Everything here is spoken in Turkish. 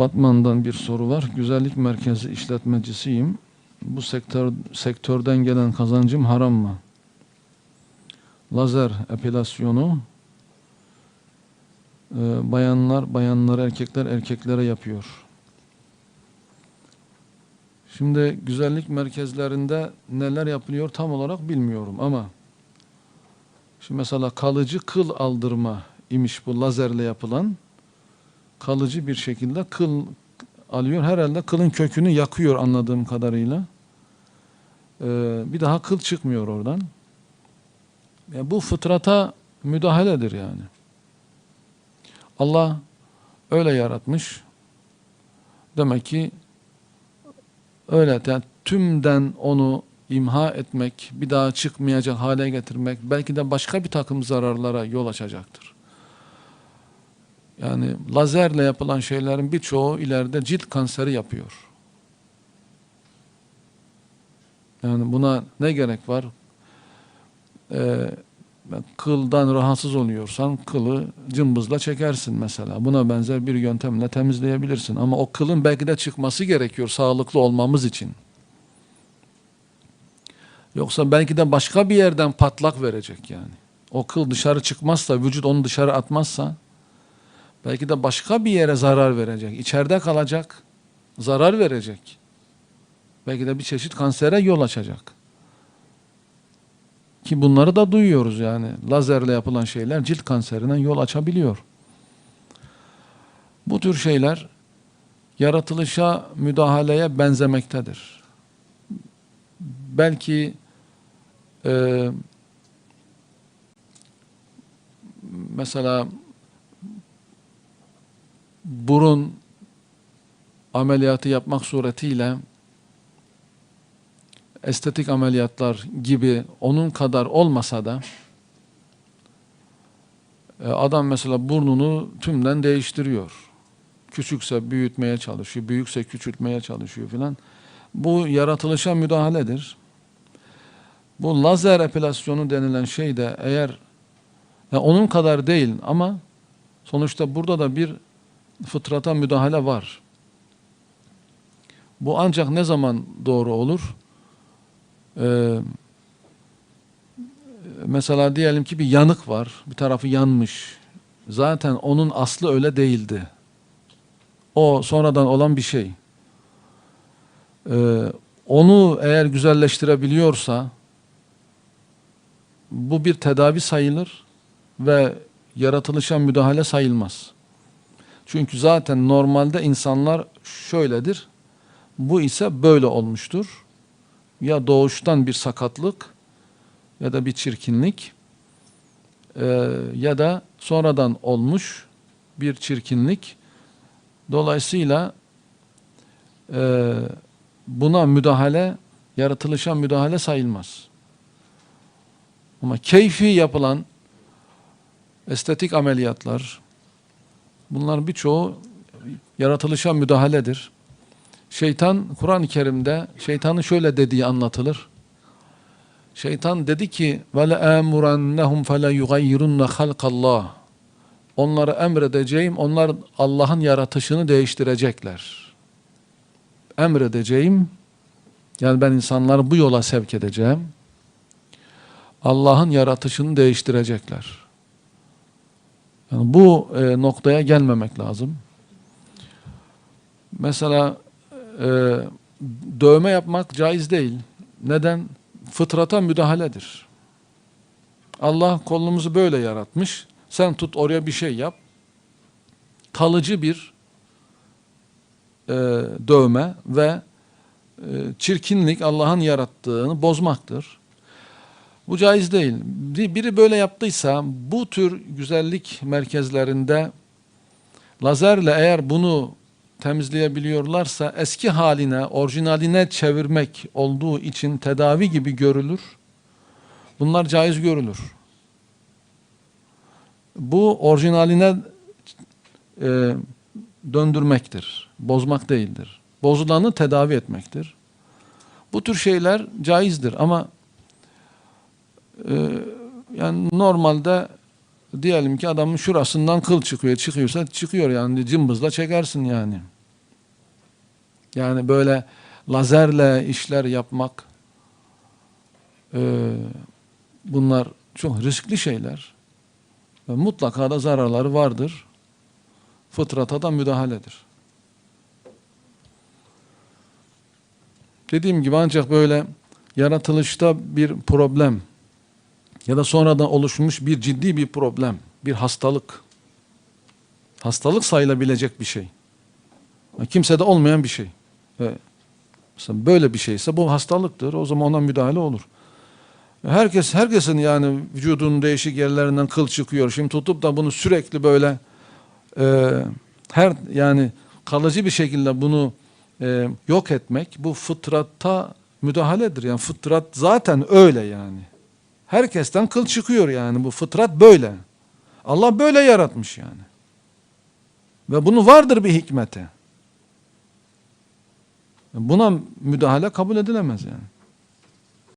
Batman'dan bir soru var. Güzellik merkezi işletmecisiyim. Bu sektör sektörden gelen kazancım haram mı? Lazer epilasyonu e, bayanlar bayanlara, erkekler erkeklere yapıyor. Şimdi güzellik merkezlerinde neler yapılıyor tam olarak bilmiyorum ama şimdi mesela kalıcı kıl aldırma imiş bu lazerle yapılan kalıcı bir şekilde kıl alıyor. Herhalde kılın kökünü yakıyor anladığım kadarıyla. Ee, bir daha kıl çıkmıyor oradan. Ya bu fıtrata müdahaledir yani. Allah öyle yaratmış. Demek ki öyle yani tümden onu imha etmek, bir daha çıkmayacak hale getirmek belki de başka bir takım zararlara yol açacaktır. Yani lazerle yapılan şeylerin birçoğu ileride cilt kanseri yapıyor. Yani buna ne gerek var? Ee, kıldan rahatsız oluyorsan kılı cımbızla çekersin mesela. Buna benzer bir yöntemle temizleyebilirsin. Ama o kılın belki de çıkması gerekiyor sağlıklı olmamız için. Yoksa belki de başka bir yerden patlak verecek yani. O kıl dışarı çıkmazsa, vücut onu dışarı atmazsa belki de başka bir yere zarar verecek. İçeride kalacak, zarar verecek. Belki de bir çeşit kansere yol açacak. Ki bunları da duyuyoruz yani. Lazerle yapılan şeyler cilt kanserine yol açabiliyor. Bu tür şeyler yaratılışa müdahaleye benzemektedir. Belki e, mesela burun ameliyatı yapmak suretiyle estetik ameliyatlar gibi onun kadar olmasa da e, adam mesela burnunu tümden değiştiriyor. Küçükse büyütmeye çalışıyor, büyükse küçültmeye çalışıyor filan. Bu yaratılışa müdahaledir. Bu lazer epilasyonu denilen şey de eğer ya onun kadar değil ama sonuçta burada da bir fıtrata müdahale var. Bu ancak ne zaman doğru olur? Ee, mesela diyelim ki bir yanık var, bir tarafı yanmış. Zaten onun aslı öyle değildi. O sonradan olan bir şey. Ee, onu eğer güzelleştirebiliyorsa bu bir tedavi sayılır ve yaratılışa müdahale sayılmaz. Çünkü zaten normalde insanlar şöyledir. Bu ise böyle olmuştur ya doğuştan bir sakatlık ya da bir çirkinlik e, ya da sonradan olmuş bir çirkinlik. Dolayısıyla e, buna müdahale, yaratılışa müdahale sayılmaz. Ama keyfi yapılan estetik ameliyatlar, bunlar birçoğu yaratılışa müdahaledir. Şeytan Kur'an-ı Kerim'de şeytanın şöyle dediği anlatılır. Şeytan dedi ki ve la amurannahum fela yughayyirunna halqallah. Onlara emredeceğim. Onlar Allah'ın yaratışını değiştirecekler. Emredeceğim. Yani ben insanları bu yola sevk edeceğim. Allah'ın yaratışını değiştirecekler. Yani bu e, noktaya gelmemek lazım. Mesela e, dövme yapmak caiz değil. Neden? Fıtrata müdahaledir. Allah kolumuzu böyle yaratmış. Sen tut oraya bir şey yap. Kalıcı bir e, dövme ve e, çirkinlik Allah'ın yarattığını bozmaktır. Bu caiz değil. Biri böyle yaptıysa bu tür güzellik merkezlerinde lazerle eğer bunu temizleyebiliyorlarsa eski haline, orijinaline çevirmek olduğu için tedavi gibi görülür. Bunlar caiz görülür. Bu orijinaline e, döndürmektir. Bozmak değildir. Bozulanı tedavi etmektir. Bu tür şeyler caizdir ama yani normalde diyelim ki adamın şurasından kıl çıkıyor, çıkıyorsa çıkıyor yani cımbızla çekersin yani. Yani böyle lazerle işler yapmak e, bunlar çok riskli şeyler. Ve mutlaka da zararları vardır. Fıtrata da müdahaledir. Dediğim gibi ancak böyle yaratılışta bir problem ya da sonradan oluşmuş bir ciddi bir problem, bir hastalık, hastalık sayılabilecek bir şey. Kimsede olmayan bir şey. Mesela böyle bir şeyse bu hastalıktır. O zaman ona müdahale olur. Herkes herkesin yani vücudunun değişik yerlerinden kıl çıkıyor. Şimdi tutup da bunu sürekli böyle e, her yani kalıcı bir şekilde bunu e, yok etmek bu fıtratta müdahaledir. Yani fıtrat zaten öyle yani. Herkesten kıl çıkıyor yani bu fıtrat böyle. Allah böyle yaratmış yani. Ve bunu vardır bir hikmeti. Buna müdahale kabul edilemez yani.